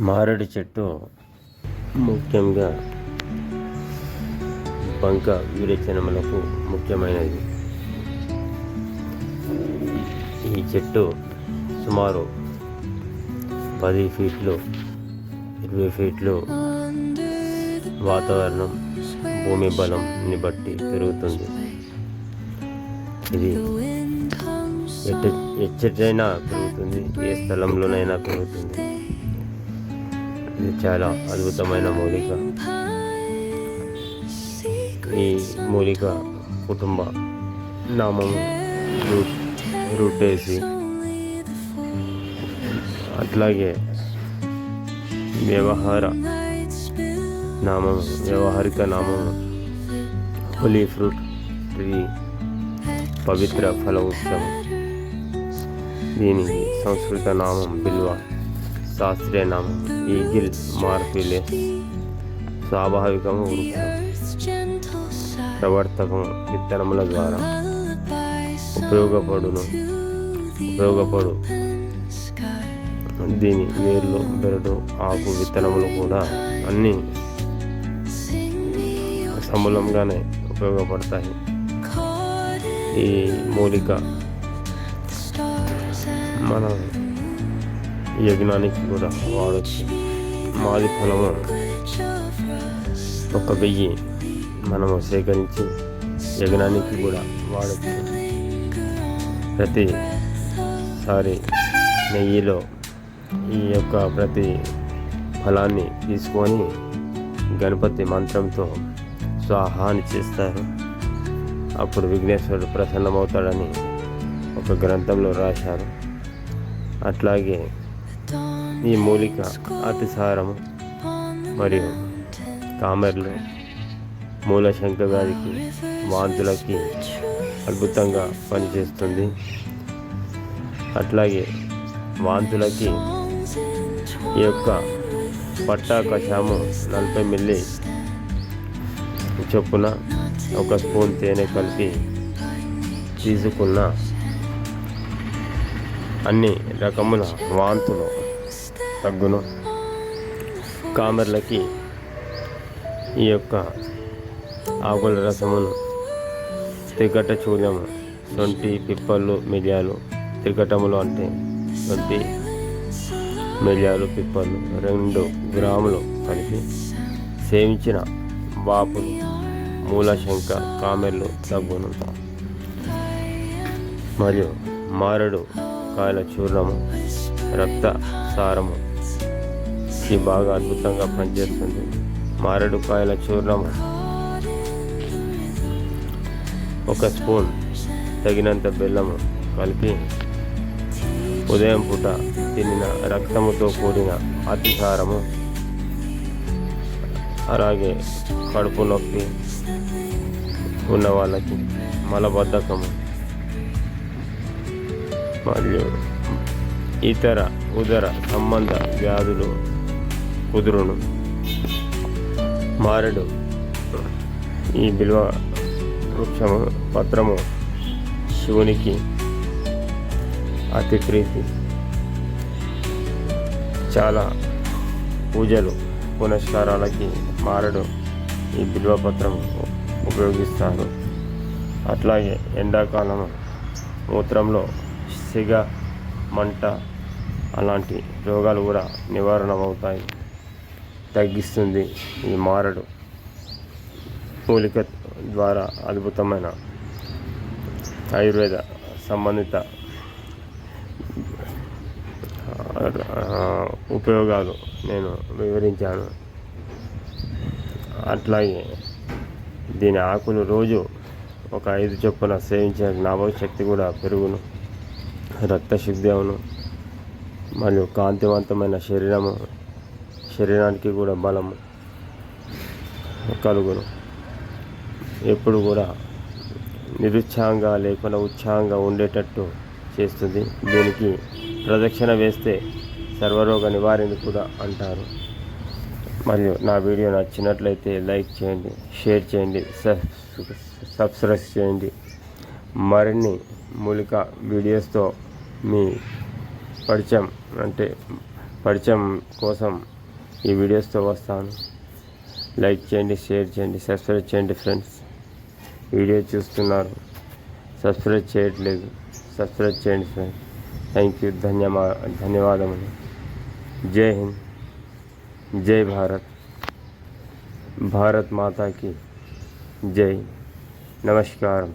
మారేడు చెట్టు ముఖ్యంగా బంక విరేచనములకు ముఖ్యమైనది. ఈ చెట్టు సుమారు పది ఫీట్లు ఇరవై ఫీట్లు వాతావరణం భూమి బలంని బట్టి పెరుగుతుంది. ఇది ఎట్ట ఎచ్చటైనా పెరుగుతుంది ఏ స్థలంలోనైనా పెరుగుతుంది. ఇది చాలా అద్భుతమైన మూలిక. ఈ మూలిక కుటుంబ నామం రూట్ రూటేసి అట్లాగే వ్యవహార నామం వ్యవహారిక నామం హోలీ ఫ్రూట్ ట్రీ పవిత్ర ఫల ఉత్సవం. దీని సంస్కృత నామం బిల్వ. శాస్త్రీయ నామం ఈగిల్ మార్పిలే స్వాభావికము వృక్షం ప్రవర్తకం విత్తనముల ద్వారా ఉపయోగపడును. ఉపయోగపడు. దీని వేర్లు బెరడు ఆకు విత్తనములు కూడా అన్నీ సమూలంగానే ఉపయోగపడతాయి. ఈ మూలిక మన యజ్ఞానికి కూడా వాడచ్చు. మాది ఫలము ఒక వెయ్యి మనము సేకరించి యజ్ఞానికి కూడా వాడచ్చు. ప్రతిసారి నెయ్యిలో ఈ యొక్క ప్రతి ఫలాన్ని తీసుకొని గణపతి మంత్రంతో స్వాహాన్ని చేస్తారు. అప్పుడు విఘ్నేశ్వరుడు ప్రసన్నమవుతాడని ఒక గ్రంథంలో రాశారు. అట్లాగే ఈ మూలిక అతిసారము మరియు కామెర్లు మూలశంక గారికి వాంతులకి అద్భుతంగా పనిచేస్తుంది. అట్లాగే వాంతులకి ఈ యొక్క పట్టా కషాము నలభై మిల్లీ చొప్పున ఒక స్పూన్ తేనె కలిపి తీసుకున్న అన్ని రకముల వాంతులు తగ్గును. కామెర్లకి ఈ యొక్క ఆకుల రసమును త్రికట చూర్యము సొంటి పిప్పళ్ళు మిరియాలు త్రికటములు అంటే సొంటి మిరియాలు పిప్పళ్ళు రెండు గ్రాములు కలిపి సేవించిన బాపులు మూలశంక కామెర్లు తగ్గును. మరియు మారడు కాయల చూర్ణము రక్త సారము ఇది బాగా అద్భుతంగా పనిచేస్తుంది. మారేడుకాయల చూర్ణం ఒక స్పూన్ తగినంత బెల్లము కలిపి ఉదయం పూట తినిన రక్తముతో కూడిన అతిసారము అలాగే కడుపు నొప్పి ఉన్న వాళ్ళకి మలబద్ధకము మరియు ఇతర ఉదర సంబంధ వ్యాధులు కుదురును. మారడు. ఈ బిల్వ వృక్షము పత్రము శివునికి అతి ప్రీతి చాలా పూజలు పునస్కారాలకి మారడు. ఈ బిల్వపత్రం ఉపయోగిస్తారు అట్లాగే ఎండాకాలం మూత్రంలో సిగ మంట అలాంటి రోగాలు కూడా నివారణ అవుతాయి తగ్గిస్తుంది. ఈ మారడు మూలిక ద్వారా అద్భుతమైన ఆయుర్వేద సంబంధిత ఉపయోగాలు నేను వివరించాను. అట్లాగే దీని ఆకులు రోజు ఒక ఐదు చొప్పున సేవించిన జ్ఞాపక శక్తి కూడా పెరుగును. రక్తశుద్ధి అవును. మరియు కాంతివంతమైన శరీరము శరీరానికి కూడా బలం కలుగును. ఎప్పుడు కూడా నిరుత్సాహంగా లేకుండా ఉత్సాహంగా ఉండేటట్టు చేస్తుంది. దీనికి ప్రదక్షిణ వేస్తే సర్వరోగ నివారణ కూడా అంటారు. మరియు నా వీడియో నచ్చినట్లయితే లైక్ చేయండి షేర్ చేయండి సబ్ సబ్స్క్రైబ్ చేయండి. మరిన్ని మూలిక వీడియోస్తో మీ పరిచయం అంటే పరిచయం కోసం ఈ వీడియోస్తో వస్తాను. లైక్ చేయండి షేర్ చేయండి సబ్స్క్రైబ్ చేయండి ఫ్రెండ్స్. వీడియో చూస్తున్నారు. సబ్స్క్రైబ్ చేయట్లేదు. సబ్స్క్రైబ్ చేయండి ఫ్రెండ్స్. Thank you. ధన్యవా ధన్యవాదములు. జై హింద్. జై భారత్. భారత్ మాతాకి జై. నమస్కారం.